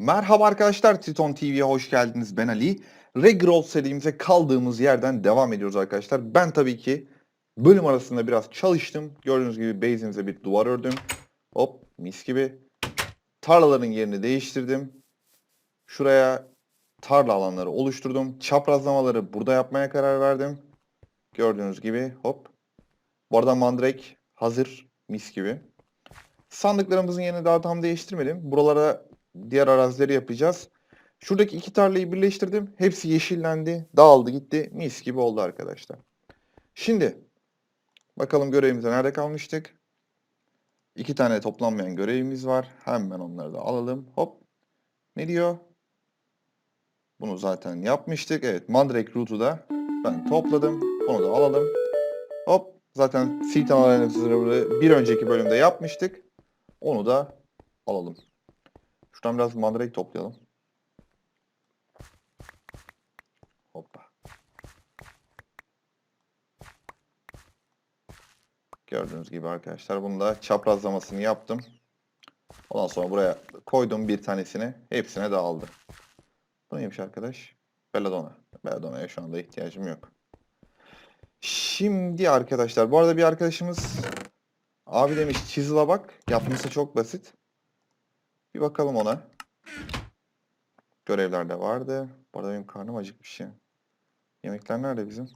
Merhaba arkadaşlar, Triton TV'ye hoş geldiniz. Ben Ali. Regrowth serimize kaldığımız yerden devam ediyoruz arkadaşlar. Ben tabii ki bölüm arasında biraz çalıştım. Gördüğünüz gibi base'imize bir duvar ördüm. Hop, mis gibi. Tarlaların yerini değiştirdim. Şuraya tarla alanları oluşturdum. Çaprazlamaları burada yapmaya karar verdim. Gördüğünüz gibi hop. Bu arada mandrake hazır, mis gibi. Sandıklarımızın yerini daha tam değiştirmedim. Buralara diğer arazileri yapacağız. Şuradaki iki tarlayı birleştirdim. Hepsi yeşillendi. Dağıldı gitti. Mis gibi oldu arkadaşlar. Şimdi bakalım görevimize nerede kalmıştık? İki tane toplanmayan görevimiz var. Hemen onları da alalım. Hop. Ne diyor? Bunu zaten yapmıştık. Evet Mandrake Root'u da ben topladım. Bunu da alalım. Hop. Zaten Seed Analyzer'ı bir önceki bölümde yapmıştık. Onu da alalım. Şuradan biraz mandrake toplayalım. Hoppa. Gördüğünüz gibi arkadaşlar bunu da çaprazlamasını yaptım. Ondan sonra buraya koydum bir tanesini. Hepsine dağıldı. Bu neymiş arkadaş? Belladonna. Belladonna'ya şu anda ihtiyacım yok. Şimdi arkadaşlar bu arada bir arkadaşımız abi demiş chisel'a bak. Yapması çok basit. Bir bakalım ona. Görevlerde vardı. Bu arada benim karnım acıkmış ya. Yemekler nerede bizim?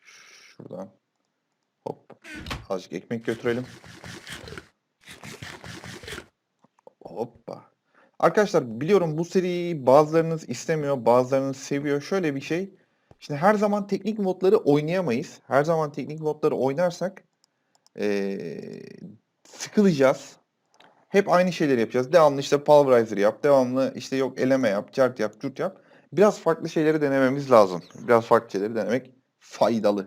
Şuradan. Hop. Azıcık ekmek götürelim. Hoppa. Arkadaşlar biliyorum bu seriyi bazılarınız istemiyor, bazılarınız seviyor. Şöyle bir şey. Şimdi her zaman teknik modları oynayamayız. Her zaman teknik modları oynarsak ee, sıkılacağız. Hep aynı şeyleri yapacağız. Devamlı işte pulverizer yap, devamlı işte yok eleme yap, cart yap, curt yap. Biraz farklı şeyleri denememiz lazım. Biraz farklı şeyleri denemek faydalı.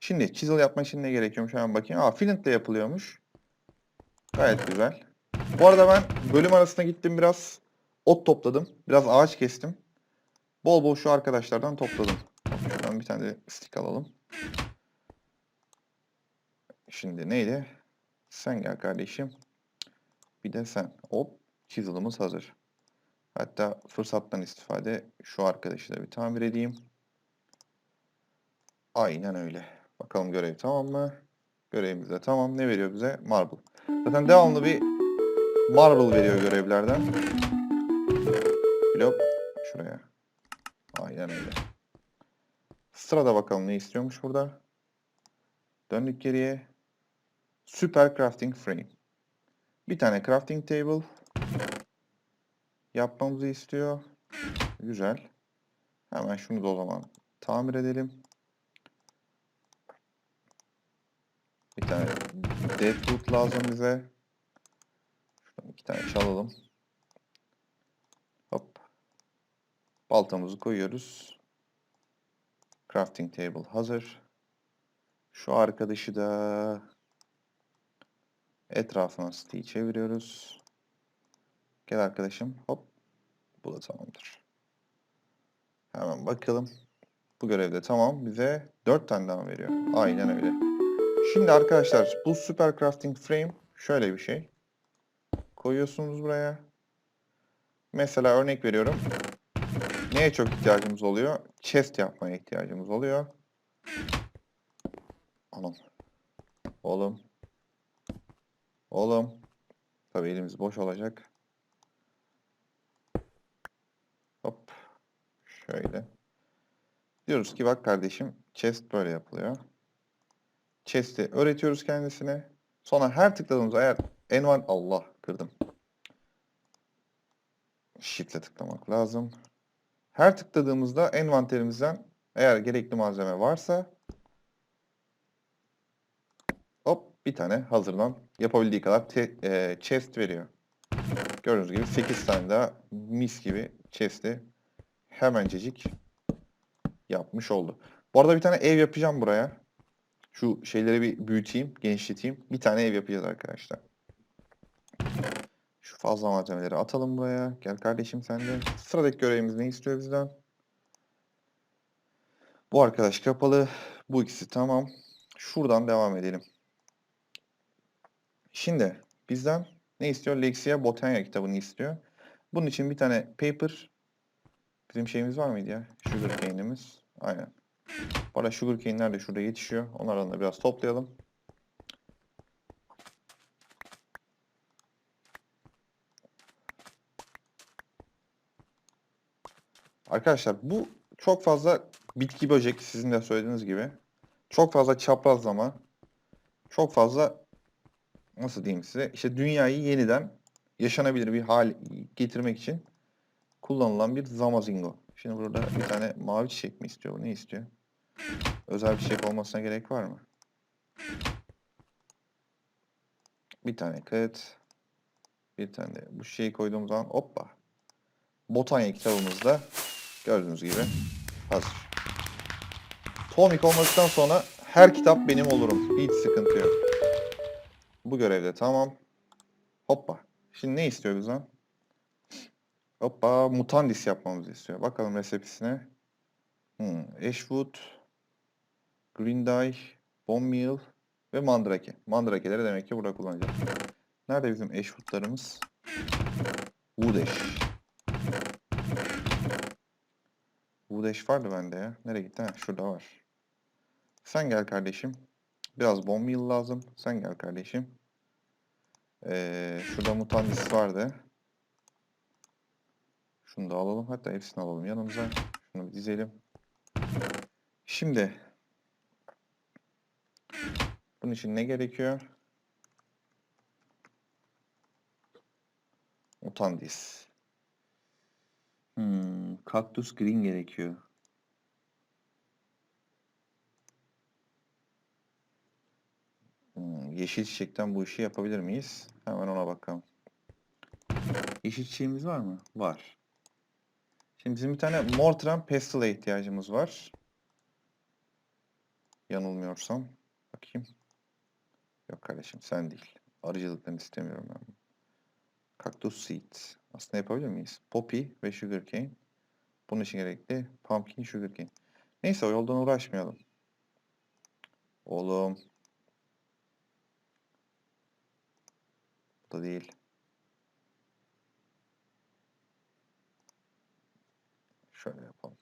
Şimdi chisel yapmak için ne gerekiyormuş hemen bakayım. Aa flint ile yapılıyormuş. Gayet güzel. Bu arada ben bölüm arasına gittim biraz ot topladım. Biraz ağaç kestim. Bol bol şu arkadaşlardan topladım. Şuradan bir tane de stick alalım. Şimdi neydi? Sen gel kardeşim. Bir de sen. Hop. Chisel'ımız hazır. Hatta fırsattan istifade şu arkadaşı da bir tamir edeyim. Aynen öyle. Bakalım görev tamam mı? Görevimiz de tamam. Ne veriyor bize? Marble. Zaten devamlı bir marble veriyor görevlerden. Blok şuraya. Aynen öyle. Sırada bakalım ne istiyormuş burada. Döndük geriye. Süper Crafting Frame. Bir tane crafting table yapmamızı istiyor. Güzel. Hemen şunu da o zaman tamir edelim. Bir tane deadwood lazım bize. Şuradan iki tane çalalım. Hop. Baltamızı koyuyoruz. Crafting table hazır. Şu arkadaşı da etrafına stick'i çeviriyoruz. Gel arkadaşım. Hop. Bu da tamamdır. Hemen bakalım. Bu görevde tamam. Bize 4 tane daha veriyor. Aynen öyle. Şimdi arkadaşlar bu Super Crafting Frame şöyle bir şey. Koyuyorsunuz buraya. Mesela örnek veriyorum. Neye çok ihtiyacımız oluyor? Chest yapmaya ihtiyacımız oluyor. Anam. Oğlum. Oğlum. Tabii elimiz boş olacak. Hop. Şöyle. Diyoruz ki bak kardeşim chest böyle yapılıyor. Chest'i öğretiyoruz kendisine. Sonra her tıkladığımızda eğer envan Allah kırdım. Shift'le tıklamak lazım. Her tıkladığımızda envanterimizden eğer gerekli malzeme varsa hop bir tane hazırlan yapabildiği kadar e, chest veriyor. Gördüğünüz gibi 8 tane daha mis gibi chest'i hemencecik yapmış oldu. Bu arada bir tane ev yapacağım buraya. Şu şeyleri bir büyüteyim, genişleteyim. Bir tane ev yapacağız arkadaşlar. Şu fazla malzemeleri atalım buraya. Gel kardeşim sen de. Sıradaki görevimiz ne istiyor bizden? Bu arkadaş kapalı. Bu ikisi tamam. Şuradan devam edelim. Şimdi bizden Ne istiyor? Lexia Botania kitabını istiyor. Bunun için bir tane paper bizim şeyimiz var mıydı ya? Sugar cane'imiz. Aynen. Bu arada sugar cane'ler de şurada yetişiyor. Onlardan da biraz toplayalım. Arkadaşlar bu çok fazla bitki böcek sizin de söylediğiniz gibi. Çok fazla çaprazlama. Çok fazla nasıl diyeyim size işte dünyayı yeniden yaşanabilir bir hal getirmek için kullanılan bir zamazingo. Şimdi burada bir tane mavi çiçek mi istiyor? Ne istiyor? Özel bir çiçek olmasına gerek var mı? Bir tane kağıt. Bir tane de bu şeyi koyduğum zaman hoppa. Botanya kitabımızda gördüğünüz gibi hazır. Tomik olmasından sonra her kitap benim olurum. Hiç sıkıntı yok. Bu görevde tamam. Hoppa. Şimdi ne istiyor bizden? Hoppa mutandis yapmamızı istiyor. Bakalım resepsine. Hmm, Ashwood, Green Meal ve Mandrake. Mandrakeleri demek ki burada kullanacağız. Nerede bizim Ashwood'larımız? Wood Ash. Wood Ash vardı bende ya. Nereye gitti? Ha, şurada var. Sen gel kardeşim. Biraz Bone Meal lazım. Sen gel kardeşim. Ee, şurada Mutandis vardı. Şunu da alalım. Hatta hepsini alalım yanımıza. Şunu bir dizelim. Şimdi bunun için ne gerekiyor? Mutandis. Hmm, Cactus Green gerekiyor. Hmm, yeşil çiçekten bu işi yapabilir miyiz? Hemen ona bakalım. Yeşil çiçeğimiz var mı? Var. Şimdi bizim bir tane Mortran Pestil'e ihtiyacımız var. Yanılmıyorsam. Bakayım. Yok kardeşim sen değil. Arıcılıktan istemiyorum ben. Cactus Seed. Aslında yapabilir miyiz? Poppy ve Sugarcane. Bunun için gerekli Pumpkin Sugarcane. Neyse o yoldan uğraşmayalım. Oğlum. Da değil. Şöyle yapalım.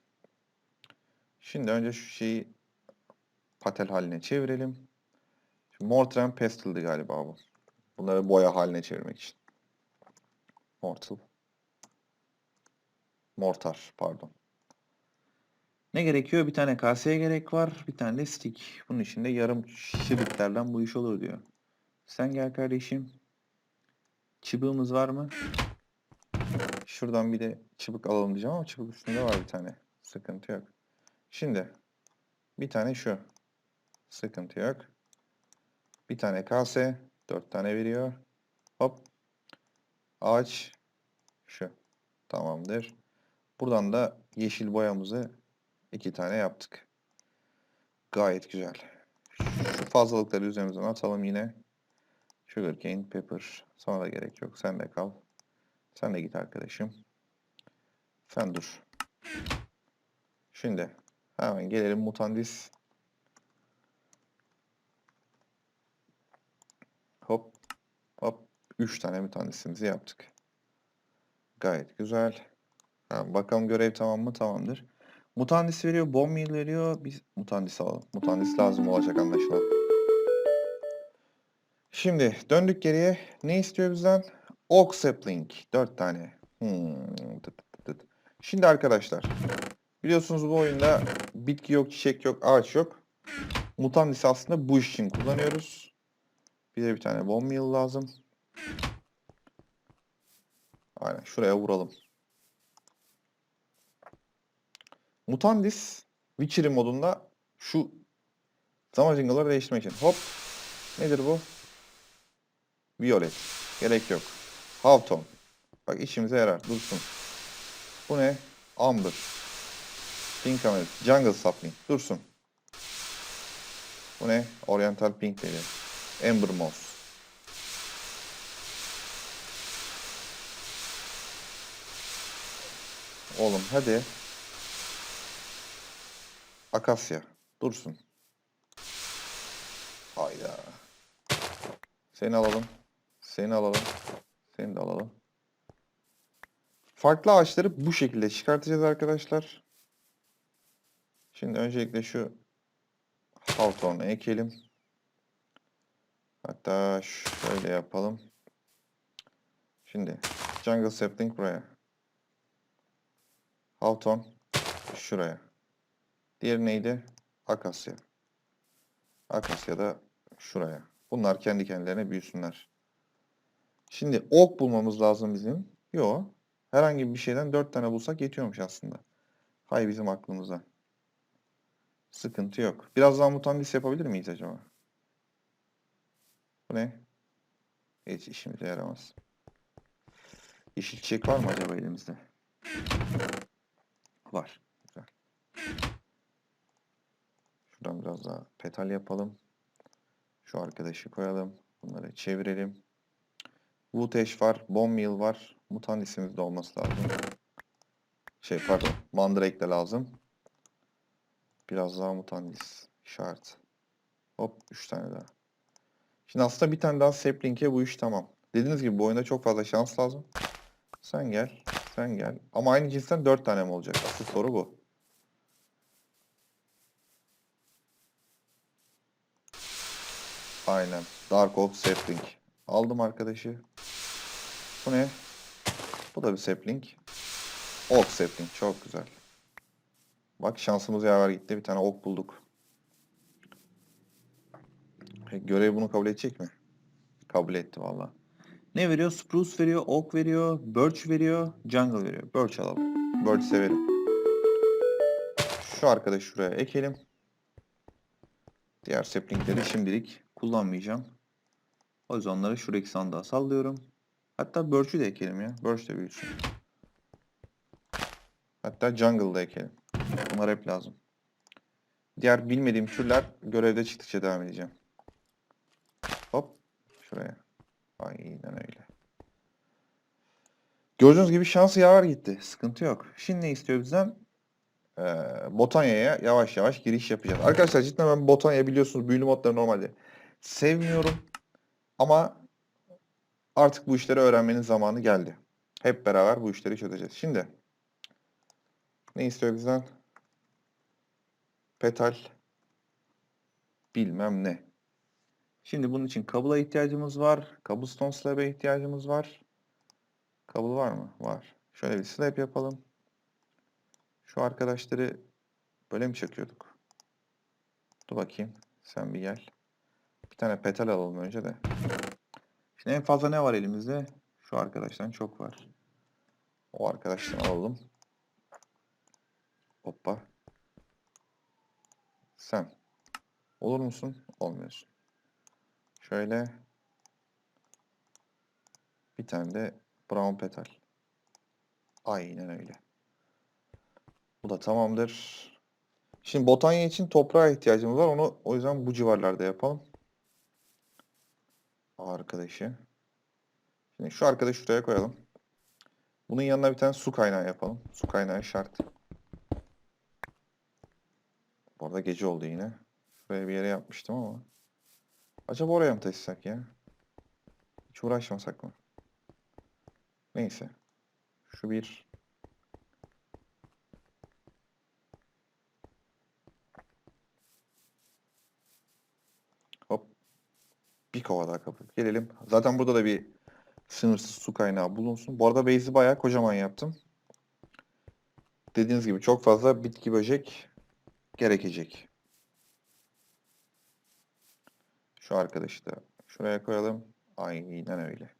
Şimdi önce şu şeyi patel haline çevirelim. Şimdi Mortar Pestil'di galiba bu. Bunları boya haline çevirmek için. Mortal. Mortar pardon. Ne gerekiyor? Bir tane kaseye gerek var. Bir tane de stick. Bunun içinde yarım şibitlerden bu iş olur diyor. Sen gel kardeşim. Çıbığımız var mı? Şuradan bir de çıbık alalım diyeceğim ama çıbık üstünde var bir tane. Sıkıntı yok. Şimdi bir tane şu. Sıkıntı yok. Bir tane kase. Dört tane veriyor. Hop. Ağaç. Şu. Tamamdır. Buradan da yeşil boyamızı iki tane yaptık. Gayet güzel. Şu fazlalıkları üzerimizden atalım yine. Sugarcane, pepper. Sana da gerek yok. Sen de kal. Sen de git arkadaşım. Sen dur. Şimdi hemen gelelim mutandis. Hop hop 3 tane mutandisimizi yaptık. Gayet güzel. Ha, bakalım görev tamam mı? Tamamdır. Mutandis veriyor, bomb veriyor. Biz mutandis alalım. Mutandis lazım olacak anlaşılan. Şimdi döndük geriye. Ne istiyor bizden? Oak sapling. 4 tane. Hmm. Şimdi arkadaşlar. Biliyorsunuz bu oyunda bitki yok, çiçek yok, ağaç yok. Mutandis aslında bu iş için kullanıyoruz. Bize bir tane bomb meal lazım. Aynen şuraya vuralım. Mutandis Witchery modunda şu Zamajingaları değiştirmek için. Hop. Nedir bu? Violet. Gerek yok. Hawthorn. Bak işimize yarar. Dursun. Bu ne? Amber. Pink Amethyst. Jungle Sapling. Dursun. Bu ne? Oriental Pink dedi. Ember Moss. Oğlum hadi. Akasya. Dursun. Hayda. Seni alalım. Seni alalım. Seni de alalım. Farklı ağaçları bu şekilde çıkartacağız arkadaşlar. Şimdi öncelikle şu Hawthorne'u ekelim. Hatta şöyle yapalım. Şimdi Jungle Sapling buraya. Hawthorne şuraya. Diğeri neydi? Akasya. Akasya da şuraya. Bunlar kendi kendilerine büyüsünler. Şimdi ok bulmamız lazım bizim. Yo. Herhangi bir şeyden 4 tane bulsak yetiyormuş aslında. Hay bizim aklımıza. Sıkıntı yok. Biraz daha mutandis yapabilir miyiz acaba? Bu ne? Hiç işimize yaramaz. Yeşil çiçek var mı acaba elimizde? Var. Güzel. Şuradan biraz daha petal yapalım. Şu arkadaşı koyalım. Bunları çevirelim. Ash var. Bone Meal var. Mutandisimiz de olması lazım. Şey pardon. Mandrake de lazım. Biraz daha mutandis. Şart. Hop 3 tane daha. Şimdi aslında bir tane daha sapling'e bu iş tamam. Dediğiniz gibi bu oyunda çok fazla şans lazım. Sen gel. Sen gel. Ama aynı cinsten 4 tane mi olacak? Asıl soru bu. Aynen. Dark Oak Sapling. Aldım arkadaşı. Bu ne? Bu da bir sapling. Oak sapling. Çok güzel. Bak şansımız yaver gitti. Bir tane ok bulduk. Görev bunu kabul edecek mi? Kabul etti valla. Ne veriyor? Spruce veriyor, oak veriyor, birch veriyor, jungle veriyor. Birch alalım. Birch severim. Şu arkadaşı şuraya ekelim. Diğer saplingleri şimdilik kullanmayacağım. O yüzden onları şuradaki sandığa sallıyorum. Hatta birch'ü de ekelim ya. Birch de büyüsün. Hatta jungle da ekelim. Bunlar hep lazım. Diğer bilmediğim türler görevde çıktıkça devam edeceğim. Hop. Şuraya. Aynen öyle. Gördüğünüz gibi şansı yaver gitti. Sıkıntı yok. Şimdi ne istiyor bizden? Ee, Botanya'ya yavaş yavaş giriş yapacağız. Arkadaşlar cidden ben Botanya biliyorsunuz büyülü modları normalde sevmiyorum. Ama artık bu işleri öğrenmenin zamanı geldi. Hep beraber bu işleri çözeceğiz. Şimdi ne istiyor bizden? Petal bilmem ne. Şimdi bunun için kabula ihtiyacımız var. Cobblestone slab'e ihtiyacımız var. Kabul var mı? Var. Şöyle bir slab yapalım. Şu arkadaşları böyle mi çakıyorduk? Dur bakayım. Sen bir gel. Bir tane petal alalım önce de. Şimdi en fazla ne var elimizde? Şu arkadaştan çok var. O arkadaştan alalım. Hoppa. Sen. Olur musun? Olmuyorsun. Şöyle. Bir tane de brown petal. Aynen öyle. Bu da tamamdır. Şimdi botanya için toprağa ihtiyacımız var. Onu o yüzden bu civarlarda yapalım. Arkadaşı. Şimdi şu arkadaşı şuraya koyalım. Bunun yanına bir tane su kaynağı yapalım. Su kaynağı şart. Bu arada gece oldu yine. Şuraya bir yere yapmıştım ama. Acaba oraya mı taşısak ya? Hiç uğraşmasak mı? Neyse. Şu bir. Hop. Bir kova daha kapıp gelelim. Zaten burada da bir sınırsız su kaynağı bulunsun. Bu arada base'i bayağı kocaman yaptım. Dediğiniz gibi çok fazla bitki böcek gerekecek. Şu arkadaşı da şuraya koyalım. Aynen öyle.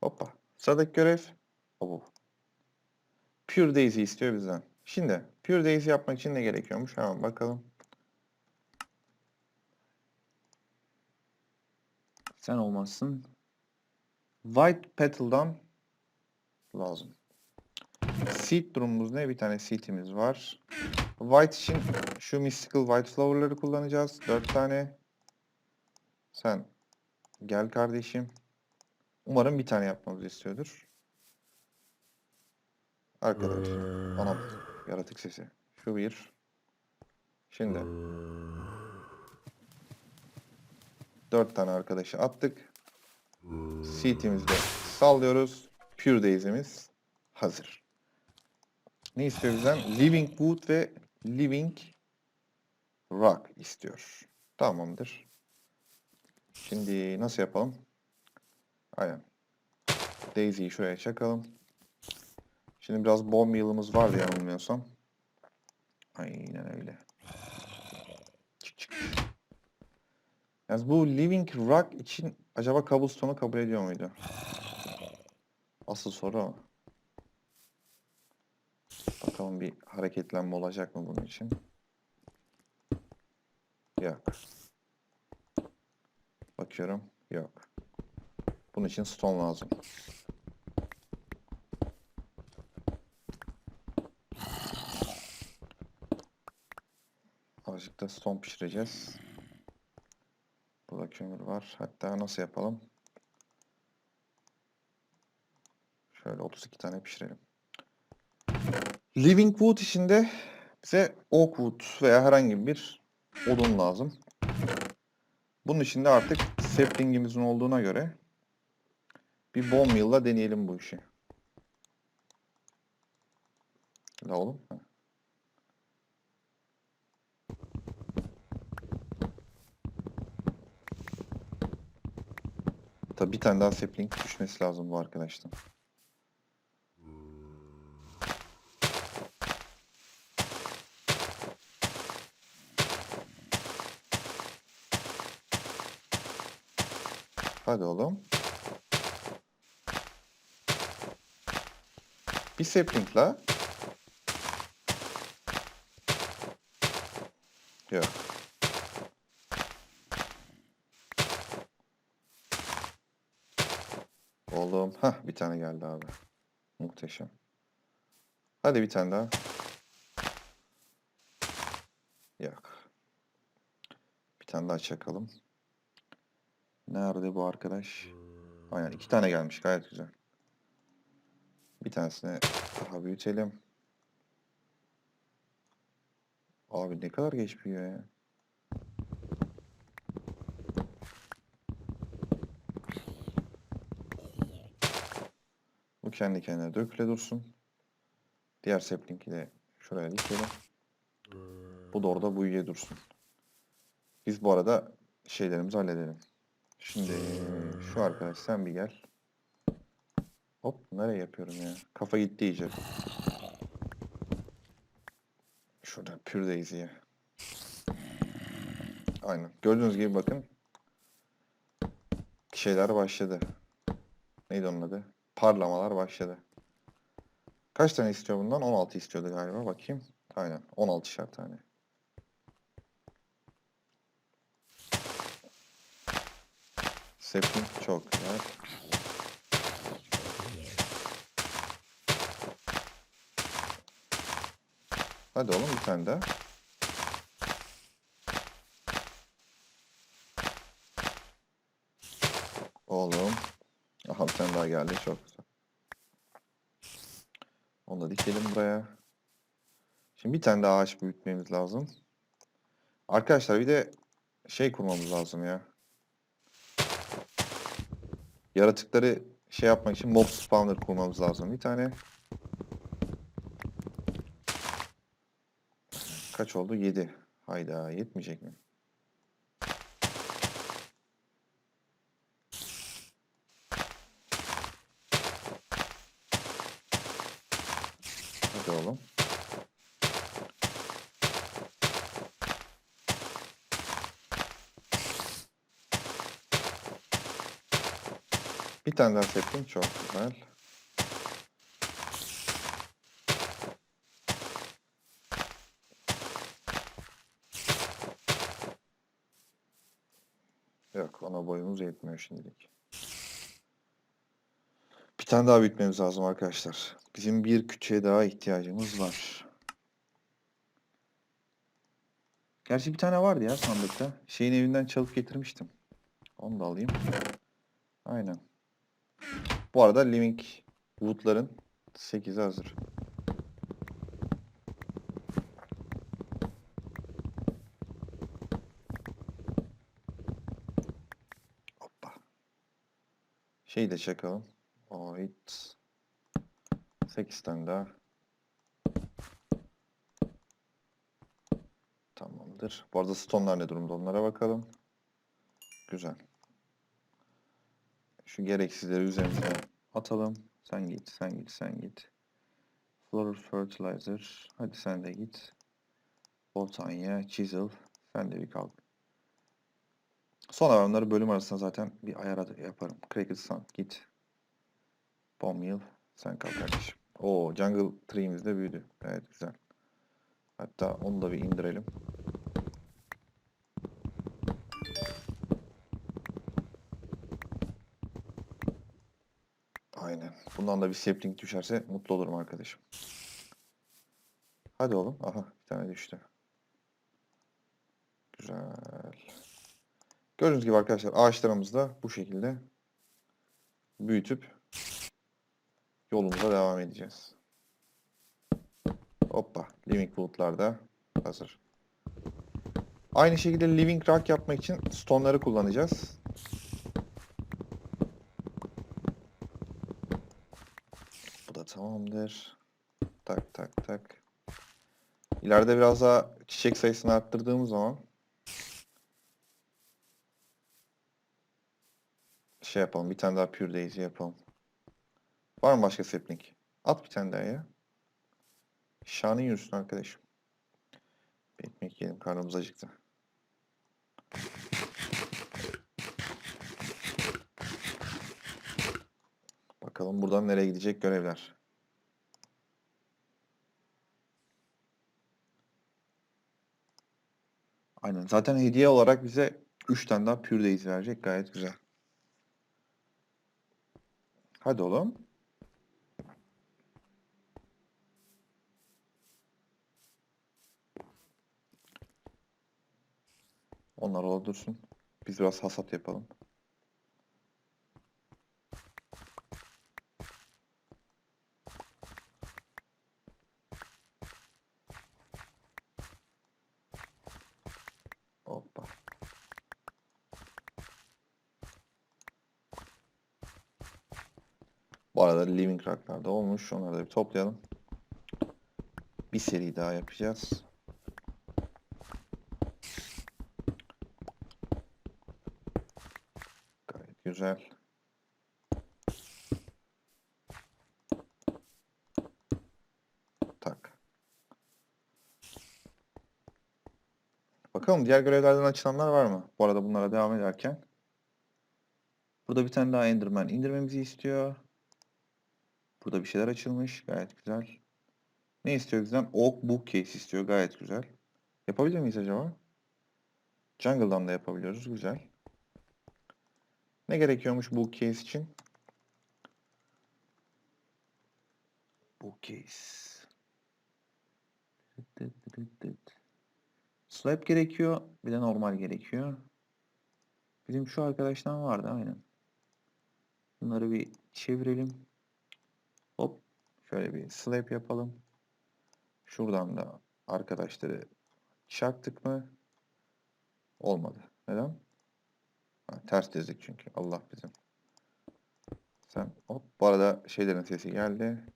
Hoppa. Sıradaki görev o bu. Pure Daisy istiyor bizden. Şimdi Pure Daisy yapmak için ne gerekiyormuş? Hemen bakalım. Sen olmazsın. White Petal'dan lazım. Seed durumumuz ne? Bir tane seed'imiz var. White için şu Mystical White Flower'ları kullanacağız. 4 tane. Sen gel kardeşim. Umarım bir tane yapmamızı istiyordur. Arkadaş. Anam. Yaratık sesi. Şu bir. Şimdi. Dört tane arkadaşı attık. Seat'imizi de sallıyoruz. Pure Daisy'miz hazır. Ne istiyor bizden? Living Wood ve Living Rock istiyor. Tamamdır. Şimdi nasıl yapalım? Aynen. Daisy'yi şuraya çakalım. Şimdi biraz bomb meal'ımız vardı yanılmıyorsam. Aynen öyle. Yalnız bu Living Rock için acaba cobblestone'u kabul ediyor muydu? Asıl soru o. Bakalım bir hareketlenme olacak mı bunun için? Yok. Bakıyorum. Yok. Bunun için stone lazım. Azıcık da stone pişireceğiz. Kömür var. Hatta nasıl yapalım? Şöyle 32 tane pişirelim. Living wood içinde bize oak wood veya herhangi bir odun lazım. Bunun için de artık sapling'imizin olduğuna göre bir bone meal'la deneyelim bu işi. La oğlum. Ha. Tabii bir tane daha sapling düşmesi lazım bu arkadaştan. Hadi oğlum. Bir sapling la. Yok. Oğlum. Hah bir tane geldi abi. Muhteşem. Hadi bir tane daha. Yok. Bir tane daha çakalım. Nerede bu arkadaş? Aynen iki tane gelmiş gayet güzel. Bir tanesini daha büyütelim. Abi ne kadar geç büyüyor ya. Bu kendi kendine döküle dursun. Diğer sapling'i de şuraya dikelim. Bu da orada büyüye dursun. Biz bu arada şeylerimizi halledelim. Şimdi şu arkadaş sen bir gel. Hop nereye yapıyorum ya? Kafa gitti iyice. Şurada pür Daisy'ye. Aynen. Gördüğünüz gibi bakın. Şeyler başladı. Neydi onun adı? Parlamalar başladı. Kaç tane istiyor bundan? 16 istiyordu galiba. Bakayım. Aynen. 16'şer tane. Sapling çok güzel. Hadi oğlum bir tane daha. Oğlum. Daha geldi. Çok güzel. Onu da dikelim buraya. Şimdi bir tane daha ağaç büyütmemiz lazım. Arkadaşlar bir de şey kurmamız lazım ya. Yaratıkları şey yapmak için mob spawner kurmamız lazım. Bir tane. Kaç oldu? 7. Hayda yetmeyecek mi? Hadi oğlum. Bir tane daha septim. Çok güzel. Yok ona boyumuz yetmiyor şimdilik. Bir tane daha büyütmemiz lazım arkadaşlar. Bizim bir küçüğe daha ihtiyacımız var. Gerçi bir tane vardı ya sandıkta. Şeyin evinden çalıp getirmiştim. Onu da alayım. Aynen. Bu arada Living Wood'ların 8'i hazır. Hoppa. Şeyi de çakalım. ait 8 tane daha. Tamamdır. Bu arada stone'lar ne durumda onlara bakalım. Güzel. Şu gereksizleri üzerimize atalım. Sen git, sen git, sen git. Floral fertilizer. Hadi sen de git. Botanya, chisel. Sen de bir kalk. Sonra ben onları bölüm arasında zaten bir ayar yaparım. Cracked Sun git. Bomb Mill. Sen kalk kardeşim. Oo Jungle Tree'miz de büyüdü. Evet güzel. Hatta onu da bir indirelim. Bundan da bir sapling düşerse mutlu olurum arkadaşım. Hadi oğlum. Aha bir tane düştü. Güzel. Gördüğünüz gibi arkadaşlar ağaçlarımızı da bu şekilde büyütüp yolumuza devam edeceğiz. Hoppa. Living Wood'lar da hazır. Aynı şekilde Living Rock yapmak için stone'ları kullanacağız. Bu da tamamdır. Tak tak tak. İleride biraz daha çiçek sayısını arttırdığımız zaman şey yapalım. Bir tane daha Pure Daisy yapalım. Var mı başka sapling? At bir tane daha ya. Şanın yürüsün arkadaşım. Bir ekmek yiyelim. Karnımız acıktı. Bakalım buradan nereye gidecek görevler. Aynen. Zaten hediye olarak bize 3 tane daha Pure Daisy verecek. Gayet güzel. Hadi oğlum. Onlar dursun. Biz biraz hasat yapalım. Hoppa. Bu arada Living Rock'lar da olmuş. Onları da bir toplayalım. Bir seri daha yapacağız. Gayet güzel. Tak. Bakalım diğer görevlerden açılanlar var mı? Bu arada bunlara devam ederken. Burada bir tane daha Enderman indirmemizi istiyor. Burada bir şeyler açılmış. Gayet güzel. Ne istiyor bizden? Oak Bookcase istiyor. Gayet güzel. Yapabilir miyiz acaba? Jungle'dan da yapabiliyoruz. Güzel. Ne gerekiyormuş Bookcase için? Bookcase. Slab gerekiyor. Bir de normal gerekiyor. Bizim şu arkadaştan vardı aynen. Bunları bir çevirelim. Şöyle bir slab yapalım. Şuradan da arkadaşları çaktık mı? Olmadı. Neden? Ha, ters dizdik çünkü. Allah bizim. Sen hop. Bu arada şeylerin sesi geldi.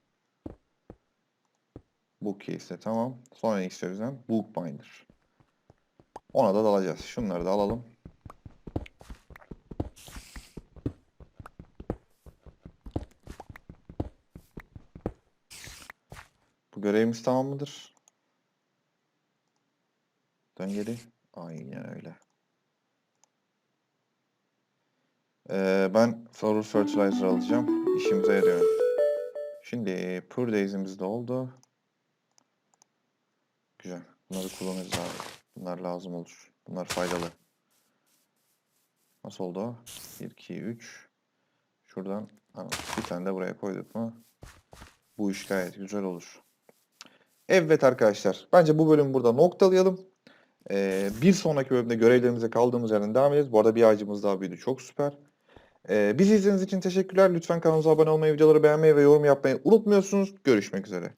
Bookcase de tamam. Sonra ne istiyor bizden? Bookbinder. Ona da dalacağız. Şunları da alalım. Bu görevimiz tamam mıdır? Dön geri. Aynen öyle. Ee, ben Floral Fertilizer alacağım. İşimize yarıyor. Şimdi Pure Days'imiz de oldu. Güzel. Bunları kullanırız abi. Bunlar lazım olur. Bunlar faydalı. Nasıl oldu o? 1, 2, 3. Şuradan bir tane de buraya koyduk mu? Bu iş gayet güzel olur. Evet arkadaşlar. Bence bu bölümü burada noktalayalım. Ee, bir sonraki bölümde görevlerimize kaldığımız yerden devam edeceğiz. Bu arada bir ağacımız daha büyüdü. Çok süper. Ee, bizi izlediğiniz için teşekkürler. Lütfen kanalımıza abone olmayı, videoları beğenmeyi ve yorum yapmayı unutmuyorsunuz. Görüşmek üzere.